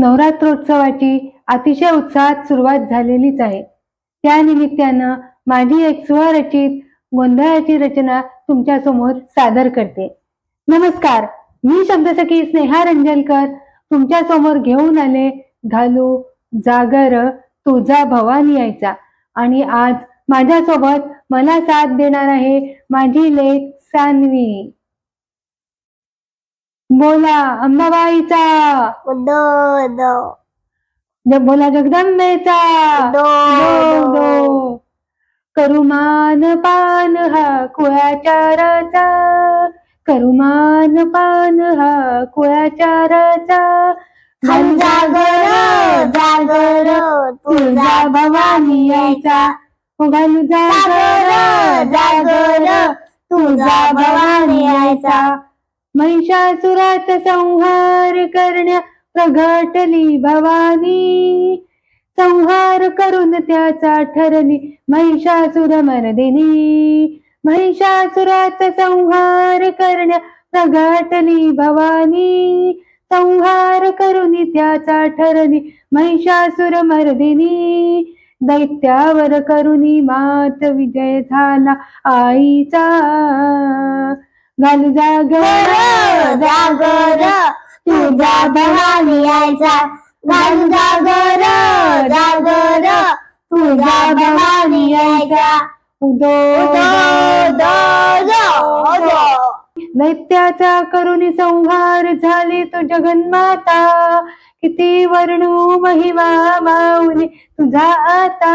नवरात्रोत्सवाची अतिशय उत्साहात सुरुवात झालेलीच आहे. त्या निमित्तानं माझी एक स्वरचित गोंधळाची रचना तुमच्यासमोर सादर करते. नमस्कार मी शब्दसखी स्नेहा रंजनकर. तुमच्यासमोर घेऊन आले घालू जागर तुझा भवानी यायचा आणि आज माझ्यासोबत मला साथ देणार आहे माझी लेख सानवी. बोला अंबाबाईचा. दो दो ज- बोला जगदंबेचा. दो दो, दो. करुमान पान हा कुळाचाराचा करुमान पान हा कुळाचाराचा हम जागर जागर तुझा भवानी यायचा. घालू जागर जागर तुझा भवानी यायचा. महिषासुरात संहार करण्या प्रघाटली भवानी. संहार करून त्याचा ठरली महिषासुर मर्दिनी महिषासुरात संहार करण्या प्रघाटली भवानी. संहार करून त्याचा ठरली महिषासुर मर्दिनी दैत्यावर करुणी मात विजय झाला आईचा. घालू जागर जागर तुझा भवानी यायचा घालू जागर जागर तुझा भवानी यायचा उदो दैत्याचा करुणी संहार झाली तो जगन्माता. किती वर्णू महिमा माऊली तुझा आता.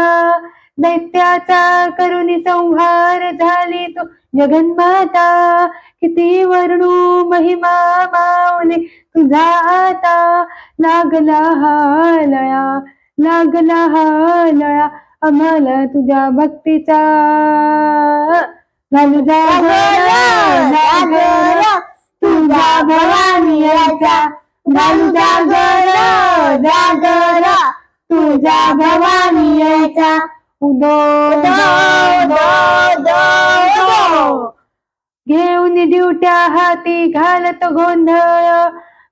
दैत्याचा करुणी संहार झाली तो. जगन्माता किती वर्णू महिमा माऊली तुझा आता लागला हा लया लागला हा लया. आम्हाला तुझ्या भक्तीचा घालू जागर तुझा भवानी यायचा घालू जागर जागर तुझा भवानी यायचा उदो घेऊन दिवट्या हाती घालत गोंधळ.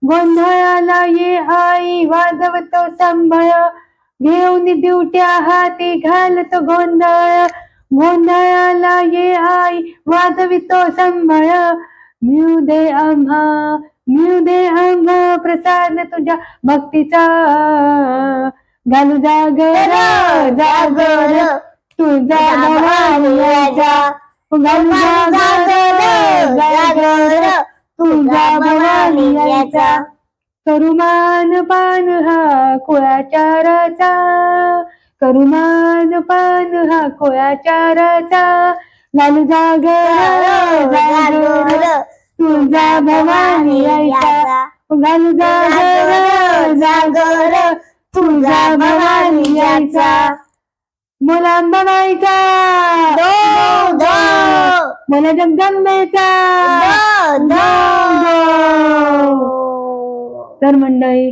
गोंधळाला ये आई वाजवतो संभळ. घेऊन दिवट्या हाती घालत गोंधळ. गोंधळाला ये आई वाजवितो संभळ. मिळू दे आम्हा मिळू दे आम्हा प्रसाद तुझ्या भक्तीचा. घालू जागर जागर तुझा भवानी यायचा घालू जागर जागर तुझा भवानी यायचा करुमान पान हा कुळाचाराचा करुमान पान हा कुळाचाराचा घालू जागर जागर तुझा भवानी यायचा घालू जागर जागर तुझा भवानी अंबाबाईचा दो दो. बोला जगदंबेचा तर मंडळी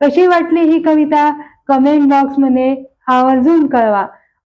कशी वाटली ही कविता? कमेंट बॉक्समध्ये आवर्जून कळवा.